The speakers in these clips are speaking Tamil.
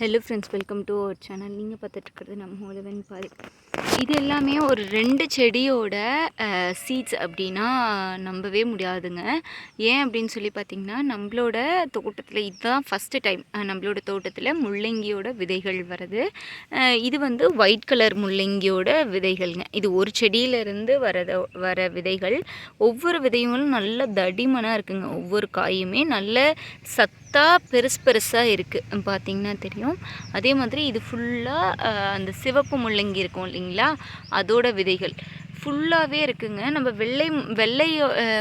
Hello friends welcome to our channel நீங்கள் பார்த்துட்ருக்கிறது நம்ம உழவன் பாதை. இது எல்லாமே ஒரு ரெண்டு செடியோட சீட்ஸ் அப்படின்னா நம்பவே முடியாதுங்க. ஏன் அப்படின்னு சொல்லி பார்த்தீங்கன்னா நம்மளோட தோட்டத்தில் இதுதான் ஃபஸ்ட்டு டைம் நம்மளோட தோட்டத்தில் முள்ளங்கியோட விதைகள் வருது இது வந்து ஒயிட் கலர் முள்ளங்கியோட விதைகள்ங்க. இது ஒரு செடியிலேருந்து வரத வர விதைகள். ஒவ்வொரு விதைகளும் நல்ல தடிமனாக இருக்குங்க. ஒவ்வொரு காயுமே நல்ல சத்தாக பெருசு பெருசாக இருக்குது பார்த்தீங்கன்னா தெரியும். அதே மாதிரி இது ஃபுல்லாக அந்த சிவப்பு முள்ளங்கி இருக்கும் இல்லைங்களா? அதோட விதைகள். ஃபுல்லாகவே இருக்குங்க. நம்ம வெள்ளை வெள்ளை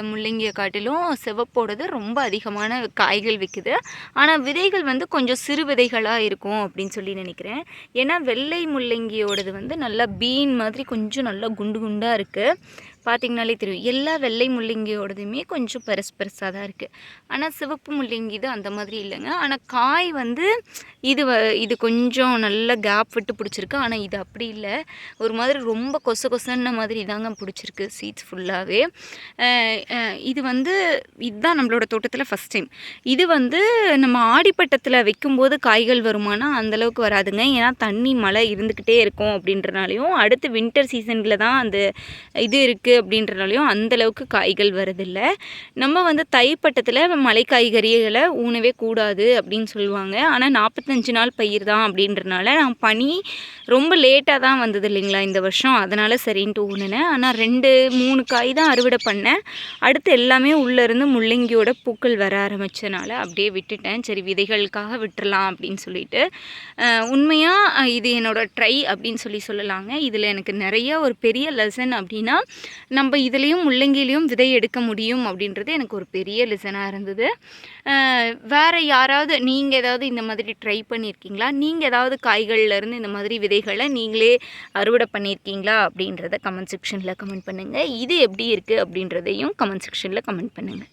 முள்ளங்கியை காட்டிலும் சிவப்போடது ரொம்ப அதிகமான காய்கள் விற்குது ஆனால் விதைகள் வந்து கொஞ்சம் சிறு விதைகளாக இருக்கும் அப்படின்னு சொல்லி நினைக்கிறேன். ஏன்னா வெள்ளை முள்ளங்கியோடது வந்து நல்லா பீன் மாதிரி கொஞ்சம் நல்லா குண்டு குண்டாக இருக்குது பார்த்திங்கனாலே தெரியும். எல்லா வெள்ளை முள்ளங்கியோடதுமே கொஞ்சம் பெருசு பெருசாக தான் இருக்குது ஆனால் சிவப்பு முள்ளங்கி இது அந்த மாதிரி இல்லைங்க. ஆனால் காய் வந்து இது வ- இது கொஞ்சம் நல்ல கேப் விட்டு பிடிச்சிருக்கு. ஆனால் இது அப்படி இல்லை. ஒரு மாதிரி ரொம்ப கொச கொசன்ன மாதிரி தாங்க பிடிச்சிருக்கு சீட்ஸ் ஃபுல்லாகவே இது வந்து இதுதான் நம்மளோட தோட்டத்தில் ஃபஸ்ட் டைம் இது வந்து நம்ம ஆடிப்பட்டத்தில் வைக்கும்போது காய்கள் வருமானா அந்தளவுக்கு வராதுங்க. ஏன்னா தண்ணி மழை இருந்துக்கிட்டே இருக்கும் அப்படின்றனாலையும் அடுத்து வின்டர் சீசனில் தான் அந்த இது இருக்குது அப்படின்றனாலையும் அந்தளவுக்கு காய்கள் வரதில்ல நம்ம வந்து தைப்பட்டத்தில் மலை காய்கறிகளை ஊனவே கூடாது அப்படின்னு சொல்லுவாங்க. ஆனால் நாற்பத்தஞ்சு நாள் பயிர் தான் அப்படின்றனால நான் பனி ரொம்ப லேட்டாக தான் வந்தது இல்லைங்களா இந்த வருஷம். அதனால் சரின்ட்டு ஊனினேன். ஆனால் ரெண்டு மூணு காய் தான் அறுவடை பண்ணேன். அடுத்து எல்லாமே உள்ளேருந்து முள்ளங்கியோட பூக்கள் வர ஆரம்பித்தனால அப்படியே விட்டுட்டேன். சரி விதைகளுக்காக விட்டுறலாம் அப்படின்னு சொல்லிட்டு. உண்மையாக இது என்னோடய ட்ரை அப்படின்னு சொல்லி சொல்லலாங்க. இதில் எனக்கு நிறைய ஒரு பெரிய லெசன் அப்படின்னா நம்ம இதுலேயும் முள்ளங்கிலையும் விதை எடுக்க முடியும் அப்படின்றது எனக்கு ஒரு பெரிய லெசனாக இருந்தது. வேறு யாராவது நீங்கள் ஏதாவது இந்த மாதிரி ட்ரை பண்ணியிருக்கீங்களா நீங்கள் ஏதாவது காய்கள்ல இருந்து இந்த மாதிரி விதைகளை நீங்களே அறுவடை பண்ணியிருக்கீங்களா அப்படின்றத கமெண்ட் செக்ஷனில் கமெண்ட் பண்ணுங்கள் இது எப்படி இருக்குது அப்படின்றதையும் கமெண்ட் செக்ஷனில் கமெண்ட் பண்ணுங்கள்